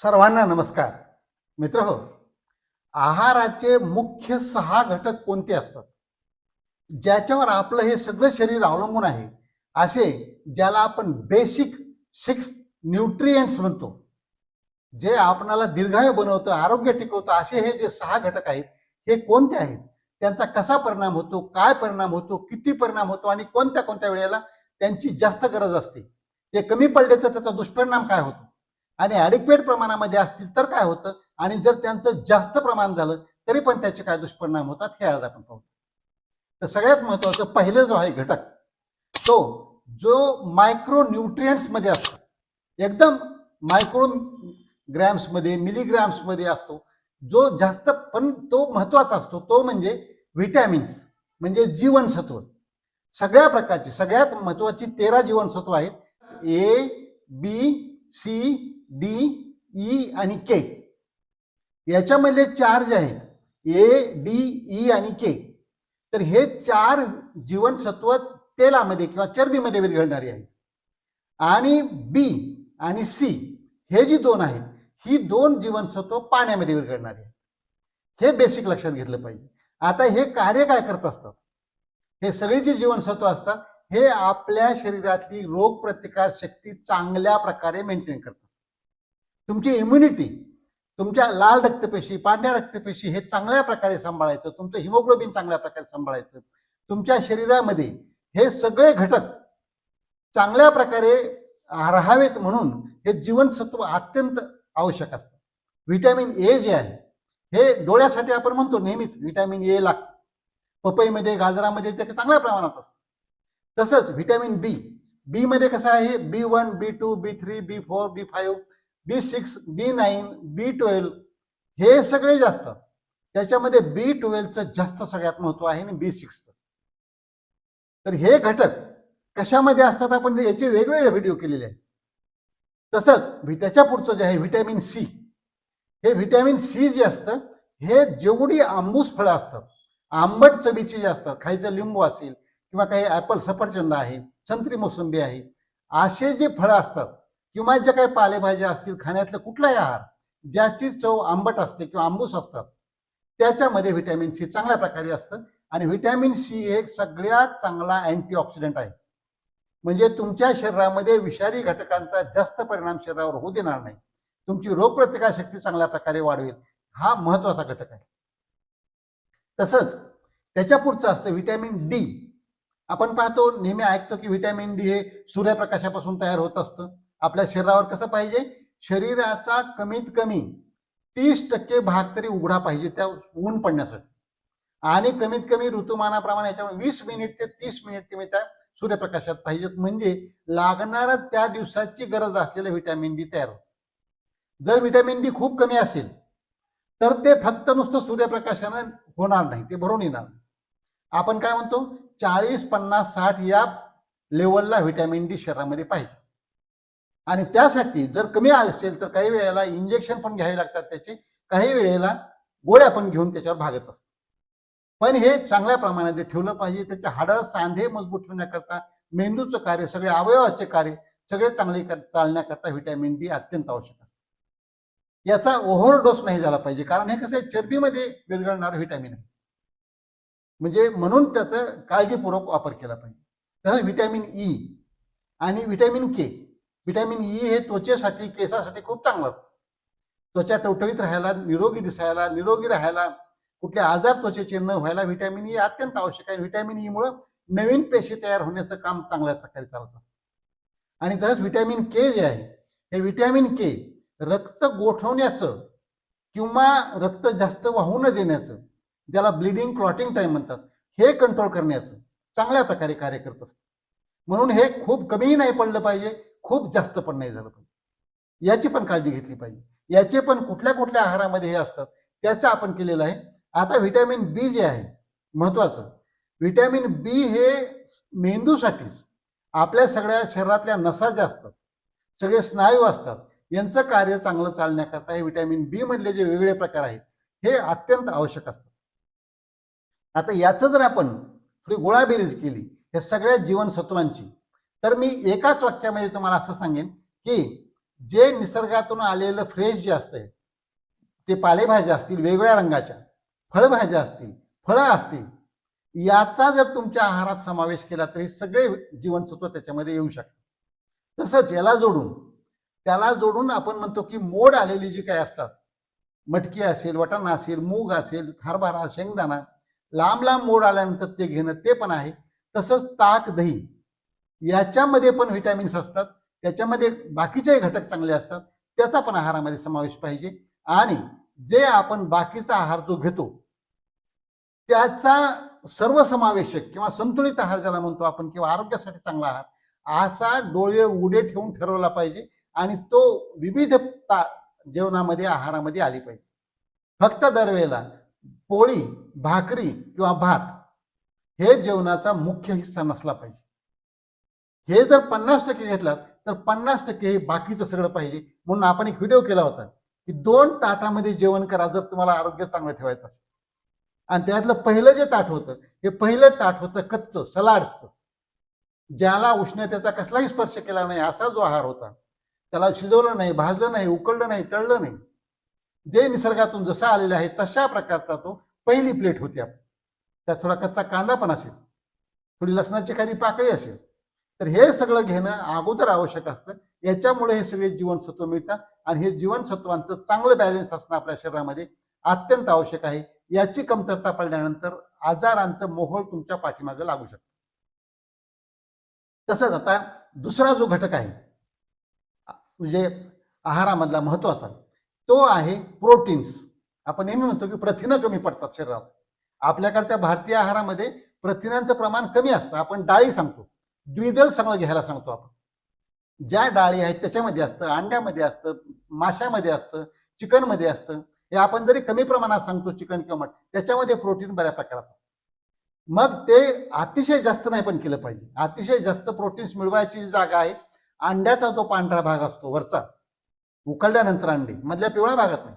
सर्वांना नमस्कार. मित्र हो आहाराचे मुख्य सहा घटक कोणते असतात? ज्याच्यावर आपलं हे सगळं शरीर अवलंबून आहे असे ज्याला आपण बेसिक सिक्स न्यूट्रियंट्स म्हणतो. जे आपणाला दीर्घायू बनवतं आरोग्य टिकवतं असे हे जे सहा घटक आहेत हे कोणते आहेत? त्यांचा कसा परिणाम होतो काय परिणाम होतो किती परिणाम होतो आणि कोणत्या कोणत्या वेळेला त्यांची जास्त गरज असते. ते कमी पडले तर त्याचा दुष्परिणाम काय होतो? आणि ॲडिक्वेट प्रमाणामध्ये असतील तर काय होतं? आणि जर त्यांचं जास्त प्रमाण झालं तरी पण त्याचे काय दुष्परिणाम होतात हे आज आपण पाहू. तर सगळ्यात महत्वाचं पहिलं जो आहे घटक तो जो मायक्रो न्यूट्रियंट्समध्ये असतो. एकदम मायक्रो ग्रॅम्समध्ये मिलीग्रॅम्समध्ये असतो. जो जास्त पण तो महत्त्वाचा असतो तो म्हणजे व्हिटॅमिन्स म्हणजे जीवनसत्व. सगळ्या प्रकारची सगळ्यात महत्वाची तेरा जीवनसत्व आहेत. A B C D E आणि के. याच्यामधले चार जे आहेत ए डी ई आणि के तर हे चार जीवनसत्व तेलामध्ये किंवा चरबीमध्ये विरघळणारी आहेत. आणि बी आणि सी हे जी दोन आहेत ही दोन जीवनसत्व पाण्यामध्ये विरघळणारी आहेत. हे बेसिक लक्षात घेतलं पाहिजे. आता हे कार्य काय करत असतात हे सगळी जी जीवनसत्व असतात हे आपल्या शरीरातली रोगप्रतिकार शक्ती चांगल्या प्रकारे मेंटेन करतात. तुमची इम्युनिटी तुमच्या लाल रक्तपेशी पांढऱ्या रक्तपेशी हे चांगल्या प्रकारे सांभाळायचं तुमचं हिमोग्लोबिन चांगल्या प्रकारे सांभाळायचं तुमच्या शरीरामध्ये हे सगळे घटक चांगल्या प्रकारे राहावेत म्हणून हे जीवनसत्व अत्यंत आवश्यक असतं. व्हिटॅमिन ए जे आहे हे डोळ्यासाठी आपण म्हणतो नेहमीच व्हिटॅमिन ए लागतं. पपईमध्ये गाजरामध्ये ते चांगल्या प्रमाणात असतं. तसंच व्हिटॅमिन बी बी मध्ये कसं आहे? B one B two B three B four B five B six B nine B twelve हे सगळे जास्त. त्याच्यामध्ये बी ट्वेल्वचं जास्त सगळ्यात महत्त्व आहे आणि बी सिक्सचं तर हे घटक कशामध्ये असतात? आपण याचे वेगवेगळे व्हिडिओ केलेले आहेत. तसंच त्याच्या पुढचं जे आहे व्हिटॅमिन सी हे व्हिटॅमिन सी जे असतं हे जेवढी आंबूस फळं असतात आंबट चवीची जे असतात खायचं लिंबू असेल किंवा काही ॲपल सफरचंद आहे संत्री मोसंबी आहे असे जे फळं असतात किंवा ज्या काही पालेभाज्या असतील खाण्यातलं कुठलाही आहार ज्याची चव आंबट असते किंवा आंबूस असतात त्याच्यामध्ये व्हिटॅमिन सी चांगल्या प्रकारे असतं आणि व्हिटॅमिन सी एक सगळ्यात चांगला अँटीऑक्सिडंट आहे. म्हणजे तुमच्या शरीरामध्ये विषारी घटकांचा जास्त परिणाम शरीरावर होऊ देणार नाही. तुमची रोगप्रतिकार शक्ती चांगल्या प्रकारे वाढवेल. हा महत्त्वाचा घटक आहे. तसंच त्याच्या पुढचं असतं व्हिटॅमिन डी. आपण पाहतो नेहमी ऐकतो की व्हिटॅमिन डी हे सूर्यप्रकाशापासून तयार होत असतं. आपल्या शरीरावर कसं पाहिजे? शरीराचा कमीत कमी तीस टक्के भाग तरी उघडा पाहिजे त्या ऊन पडण्यासाठी. आणि कमीत कमी ऋतुमानाप्रमाणे याच्यामुळे वीस मिनिट ते तीस मिनिट तुम्ही त्या सूर्यप्रकाशात पाहिजेत. म्हणजे लागणारा त्या दिवसाची गरज असलेलं व्हिटॅमिन डी तयार होतं. जर व्हिटॅमिन डी खूप कमी असेल तर ते फक्त नुसतं सूर्यप्रकाशाने होणार नाही ते भरून येणार नाही. आपण काय म्हणतो? चाळीस पन्नास साठ या लेवलला व्हिटॅमिन डी शरीरामध्ये पाहिजे. आणि त्यासाठी जर कमी असेल तर काही वेळेला इंजेक्शन पण घ्यावे लागतात त्याचे. काही वेळेला गोळ्या पण घेऊन त्याच्यावर भागत असतात. पण हे चांगल्या प्रमाणात ठेवलं पाहिजे त्याचे हाडं सांधे मजबूत ठेवण्याकरता मेंदूचं कार्य सगळे अवयवाचे कार्य सगळे चांगले कर- चालण्याकरता व्हिटॅमिन डी अत्यंत आवश्यक याचा ओव्हरडोस नाही झाला पाहिजे. कारण हे कसं आहे चरबीमध्ये विरघळणारं व्हिटॅमिन आहे. म्हणजे म्हणून त्याचं काळजीपूर्वक वापर केला पाहिजे. तसंच व्हिटॅमिन ई आणि व्हिटॅमिन के. व्हिटॅमिन ई हे त्वचेसाठी केसासाठी खूप चांगलं असतं. त्वचा टवटवीत राहायला निरोगी दिसायला निरोगी राहायला कुठले आजार त्वचेचे न व्हायला व्हिटॅमिन ई अत्यंत आवश्यक आहे. व्हिटॅमिन ई मुळे नवीन पेशी तयार होण्याचं काम चांगल्या प्रकारे चालत असतं. आणि तसंच व्हिटॅमिन के जे आहे हे व्हिटॅमिन के रक्त गोठवण्याचं किंवा रक्त जास्त वाहू न देण्याचं ज्याला ब्लिडिंग क्लॉटिंग टाईम म्हणतात हे कंट्रोल करण्याचं चांगल्या प्रकारे कार्य करत असतं. म्हणून हे खूप कमीही नाही पडलं पाहिजे खूप जास्त पण नाही झालं पाहिजे. याची पण काळजी घेतली पाहिजे. याचे पण कुठल्या कुठल्या आहारामध्ये हे असतात त्याचं आपण केलेलं आहे. आता व्हिटॅमिन बी जे आहे महत्वाचं. व्हिटॅमिन बी हे मेंदूसाठीच आपल्या सगळ्या शरीरातल्या नसा ज्या असतात सगळे स्नायू असतात यांचं कार्य चांगलं चालण्याकरता हे व्हिटॅमिन बी मधले जे वेगवेगळे प्रकार आहेत हे अत्यंत आवश्यक असतात आता याचं जर आपण थोडी गोळाबेरीज केली हे सगळ्या जीवनसत्वांची तर मी एकाच वाक्यामध्ये तुम्हाला असं सांगेन की जे निसर्गातून आलेलं फ्रेश जे असतंय ते पालेभाज्या असतील वेगवेगळ्या रंगाच्या फळभाज्या असतील फळं असतील याचा जर तुमच्या आहारात समावेश केला तर हे सगळे जीवनसत्व त्याच्यामध्ये येऊ शकतात. तसंच याला जोडून त्याला जोडून आपण म्हणतो की मोड आलेली जी काय असतात मटकी असेल वटाणा असेल मूग असेल हरभरा शेंगदाणा लांब लांब मोड आल्यानंतर ते घेणं ते पण आहे. तसंच ताक दही याच्यामध्ये पण व्हिटॅमिन्स असतात. त्याच्यामध्ये बाकीचेही घटक चांगले असतात. त्याचा पण आहारामध्ये समावेश पाहिजे. आणि जे आपण बाकीचा आहार जो घेतो त्याचा सर्वसमावेशक किंवा संतुलित आहार ज्याला म्हणतो आपण किंवा आरोग्यासाठी चांगला आहार असा डोळे उडे ठेवून ठरवला पाहिजे. आणि तो विविधता जेवणामध्ये आहारामध्ये आली पाहिजे. फक्त दरवेळेला पोळी भाकरी किंवा भात हे जेवणाचा मुख्य हिस्सा नसला पाहिजे. हे जर पन्नास टक्के घेतलात तर पन्नास टक्के हे बाकीचं सगळं पाहिजे. म्हणून आपण एक व्हिडिओ केला होता की दोन ताटामध्ये जेवण करा जर तुम्हाला आरोग्य चांगलं ठेवायचं असेल. आणि त्यातलं पहिलं जे ताट होतं हे पहिलं ताट होतं कच्चं सलाडचं. ज्याला उष्णतेचा कसलाही स्पर्श केला नाही असा जो आहार होता त्याला शिजवलं नाही भाजलं नाही उकळलं नाही तळलं नाही. जे निसर्गातून जसा आलेलं आहे तशा प्रकारचा तो पहिली प्लेट होती आपण त्यात थोडा कच्चा कांदा पण असेल थोडी लसणाची एखादी पाकळी असेल. तर हे सगळं घेणं अगोदर आवश्यक असतं. याच्यामुळे हे सगळे जीवनसत्व मिळतात आणि हे जीवनसत्वांचं चांगलं बॅलन्स असणं आपल्या शरीरामध्ये अत्यंत आवश्यक आहे. याची कमतरता पडल्यानंतर आजारांचं मोहोळ तुमच्या पाठीमागे लागू शकतं. तसंच आता दुसरा जो घटक आहे म्हणजे आहारामधला महत्त्वाचा तो आहे प्रोटीन्स आपण नेहमी म्हणतो की प्रथिनं कमी पडतात शरीरात. आपल्याकडच्या भारतीय आहारामध्ये प्रथिनांचं प्रमाण कमी असतं. आपण डाळी सांगतो. द्विदल सगळं घ्यायला सांगतो आपण. ज्या डाळी आहेत त्याच्यामध्ये असतं अंड्यामध्ये असतं माशामध्ये असतं चिकनमध्ये असतं. हे आपण जरी कमी प्रमाणात सांगतो चिकन किंवा मट त्याच्यामध्ये प्रोटीन बऱ्या प्रकारात असतं. मग ते अतिशय जास्त नाही पण केलं पाहिजे. अतिशय जास्त प्रोटीन्स मिळवायची जी जागा आहे अंड्याचा जो पांढरा भाग असतो वरचा उकळल्यानंतर अंडी मधल्या पिवळ्या भागात नाही.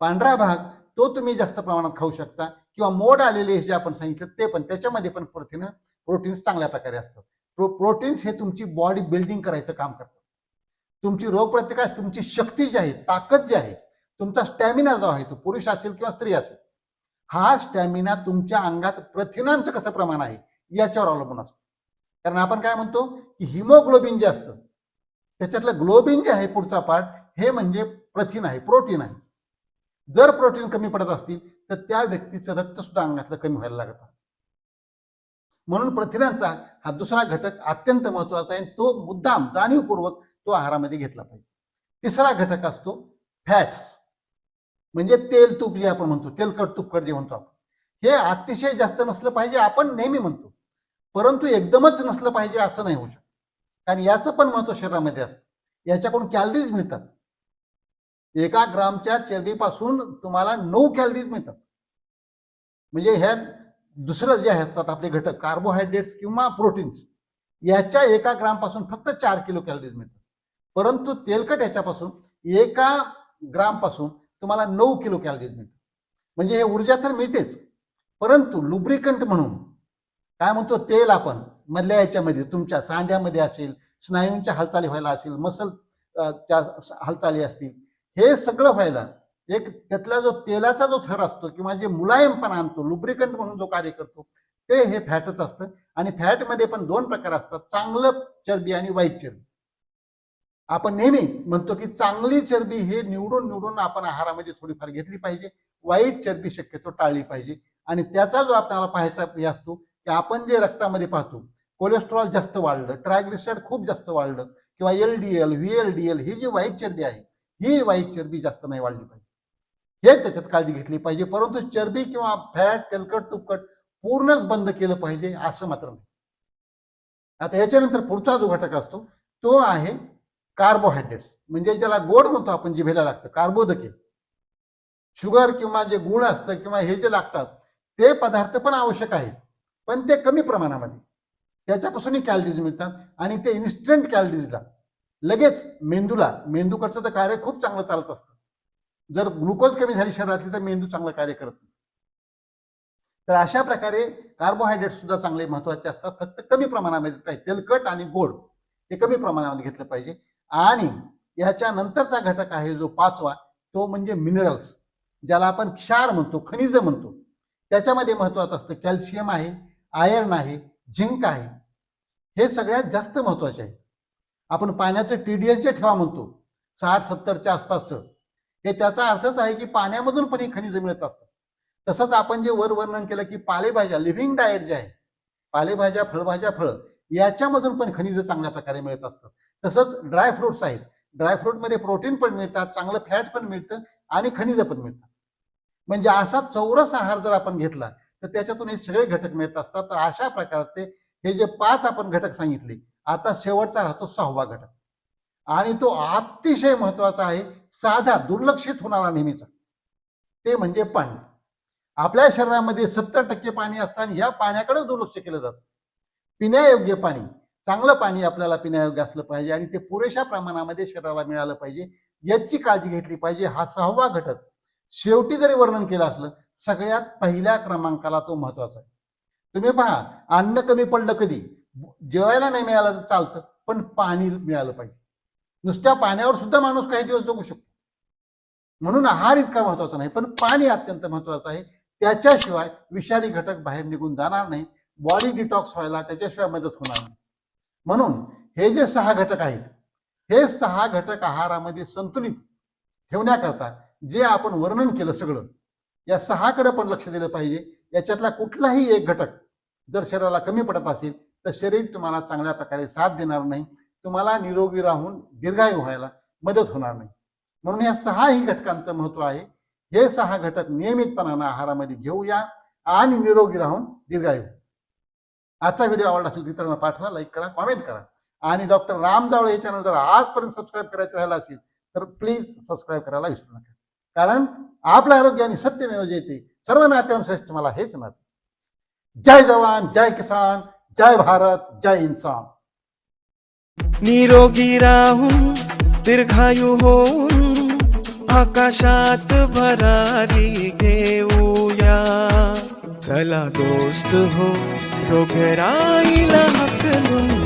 पांढरा भाग तो तुम्ही जास्त प्रमाणात खाऊ शकता किंवा मोड आलेले जे आपण सांगितलं ते पण त्याच्यामध्ये पण प्रथिनं प्रोटीन्स चांगल्या प्रकारे असतात. प्रो प्रोटीन्स हे तुमची बॉडी बिल्डिंग करायचं काम करतात. तुमची रोगप्रतिकार तुमची शक्ती जी आहे ताकद जी आहे तुमचा स्टॅमिना जो आहे तो पुरुष असेल किंवा स्त्री असेल हा स्टॅमिना तुमच्या अंगात प्रथिनांचं कसं प्रमाण आहे याच्यावर अवलंबून असतो. कारण आपण काय म्हणतो की हिमोग्लोबिन जे असतं त्याच्यातलं ग्लोबिन जे आहे पुढचा पार्ट हे म्हणजे प्रथिन आहे प्रोटीन आहे. जर प्रोटीन कमी पडत असतील तर त्या व्यक्तीचं रक्त सुद्धा अंगातलं कमी व्हायला लागत असतं. म्हणून प्रथिनांचा हा दुसरा घटक अत्यंत महत्त्वाचा आहे तो मुद्दाम जाणीवपूर्वक तो आहारामध्ये घेतला पाहिजे. तिसरा घटक असतो फॅट्स म्हणजे तेल तूप जे आपण म्हणतो तेलकट तुपकट जे म्हणतो आपण. हे अतिशय जास्त नसलं पाहिजे आपण नेहमी म्हणतो. परंतु एकदमच नसलं पाहिजे असं नाही होऊ शकत. कारण याचं पण महत्त्व शरीरामध्ये असतं. याच्याकडून कॅलरीज मिळतात. एका ग्रामच्या चरबीपासून तुम्हाला नऊ कॅलरीज मिळतात. म्हणजे ह्या दुसरं जे असतात आपले घटक कार्बोहायड्रेट्स किंवा प्रोटीन्स याच्या एका ग्रामपासून फक्त चार किलो कॅलरीज मिळतात. परंतु तेलकट याच्यापासून एका ग्रामपासून तुम्हाला नऊ किलो कॅलरीज मिळतात. म्हणजे हे ऊर्जा तर मिळतेच. परंतु लुब्रिकंट म्हणून काय म्हणतो तेल आपण मधल्या याच्यामध्ये तुमच्या सांध्यामध्ये असेल स्नायूंच्या हालचाली व्हायला असेल मसल त्या हालचाली असतील हे सगळं व्हायला एक त्यातला जो तेलाचा जो थर असतो किंवा जे मुलायमपणा आणतो लुब्रिकंट म्हणून जो कार्य करतो ते हे फॅटच असतं. आणि फॅटमध्ये पण दोन प्रकार असतात चांगलं चरबी आणि वाईट चरबी. आपण नेहमी म्हणतो की चांगली चरबी हे निवडून निवडून आपण आहारामध्ये थोडीफार घेतली पाहिजे वाईट चरबी शक्यतो टाळली पाहिजे. आणि त्याचा जो आपल्याला पाहायचा हे असतो की आपण जे रक्तामध्ये पाहतो कोलेस्ट्रॉल जास्त वाढलं ट्रायग्लिसराईड खूप जास्त वाढलं किंवा L D L V L D L ही जी वाईट चरबी आहे ही वाईट चरबी जास्त नाही वाढली पाहिजे. हे त्याच्यात काळजी घेतली पाहिजे परंतु चरबी किंवा फॅट तेलकट तुपकट पूर्णच बंद केलं पाहिजे असं मात्र नाही. आता याच्यानंतर पुढचा जो घटक असतो तो आहे कार्बोहायड्रेट्स म्हणजे ज्याला गोड म्हणतो आपण जिभेला लागतं कार्बोदके. शुगर किंवा जे गुळ असतं किंवा हे जे लागतात ते पदार्थ पण आवश्यक आहेत. पण ते कमी प्रमाणामध्ये. त्याच्यापासूनही कॅलरीज मिळतात आणि ते इन्स्टंट कॅलरीजला लगेच मेंदूला मेंदूकडचं तर कार्य खूप चांगलं चालत असतं. जर ग्लुकोज कमी झाली शरीरातली तर मेंदू चांगलं कार्य करत नाही. तर अशा प्रकारे कार्बोहायड्रेट सुद्धा चांगले महत्त्वाचे असतात. फक्त कमी प्रमाणामध्ये पाहिजे तेलकट आणि गोड हे कमी प्रमाणामध्ये घेतलं पाहिजे. आणि ह्याच्या नंतरचा घटक आहे जो पाचवा तो म्हणजे मिनरल्स ज्याला आपण क्षार म्हणतो खनिज म्हणतो. त्याच्यामध्ये महत्वाचं असतं कॅल्शियम आहे आयर्न आहे झिंक आहे. हे सगळ्यात जास्त महत्त्वाचे आहे. आपण पाण्याचं टी डी एस जे ठेवा म्हणतो साठ सत्तरच्या आसपासचं हे त्याचा अर्थच आहे की पाण्यामधून पण ही खनिज मिळत असतात. तसंच आपण जे वर वर्णन केलं की पालेभाज्या लिव्हिंग डाएट जे आहे पालेभाज्या फळभाज्या फळं याच्यामधून पण खनिजं चांगल्या प्रकारे मिळत असतात. तसंच ड्रायफ्रुट्स आहेत. ड्रायफ्रूटमध्ये प्रोटीन पण मिळतात चांगलं फॅट पण मिळतं आणि खनिजं पण मिळतात. म्हणजे असा चौरस आहार जर आपण घेतला तर त्याच्यातून हे सगळे घटक मिळत असतात. तर अशा प्रकारचे हे जे पाच आपण घटक सांगितले आता शेवटचा राहतो सहावा घटक. आणि तो अतिशय महत्त्वाचा आहे साधा दुर्लक्षित होणारा नेहमीचा. ते म्हणजे पाणी. आपल्या शरीरामध्ये सत्तर टक्के पाणी असताना या ह्या पाण्याकडे दुर्लक्ष केलं जातं. पिण्यायोग्य पाणी चांगलं पाणी आपल्याला पिण्यायोग्य असलं पाहिजे आणि ते पुरेशा प्रमाणामध्ये शरीराला मिळालं पाहिजे याची काळजी घेतली पाहिजे. हा सहावा घटक. शेवटी जरी वर्णन केलं असलं सगळ्यात पहिल्या क्रमांकाला तो महत्त्वाचा आहे. तुम्ही पहा अन्न कमी पडलं कधी? जेवायला नाही मिळालं तर चालतं पण पाणी मिळालं पाहिजे. नुसत्या पाण्यावर सुद्धा माणूस काही दिवस जगू शकतो. म्हणून आहार इतका महत्त्वाचा नाही पण पाणी अत्यंत महत्वाचं आहे. त्याच्याशिवाय विषारी घटक बाहेर निघून जाणार नाही बॉडी डिटॉक्स व्हायला त्याच्याशिवाय मदत होणार नाही. म्हणून हे जे सहा घटक आहेत हे सहा घटक आहारामध्ये संतुलित ठेवण्याकरता जे आपण वर्णन केलं सगळं या सहाकडे पण लक्ष दिलं पाहिजे. याच्यातला कुठलाही एक घटक जर शरीराला कमी पडत असेल तर शरीर तुम्हाला चांगल्या प्रकारे साथ देणार नाही. तुम्हाला निरोगी राहून दीर्घायू व्हायला मदत होणार नाही. म्हणून या सहाही घटकांचं महत्त्व आहे. हे सहा घटक नियमितपणानं आहारामध्ये घेऊया आणि निरोगी राहून दीर्घायू. आजचा व्हिडिओ आवडला असेल मित्रांना पाठवा लाईक करा कॉमेंट करा. आणि डॉक्टर राम जावळे हे चॅनल जर आजपर्यंत सबस्क्राईब करायचं राहिलं असेल तर प्लीज सबस्क्राईब करायला विसरू नका. कारण आपलं आरोग्य आणि सत्यमेव जयते सर्व नात्यां श्रेष्ठ मला हेच नाते. जय जवान जय किसान जय भारत जय इन्सान. निरोगी राहून दीर्घायू होऊन आकाशात भरारी घेऊया. चला दोस्त हो रोगराईला हकलून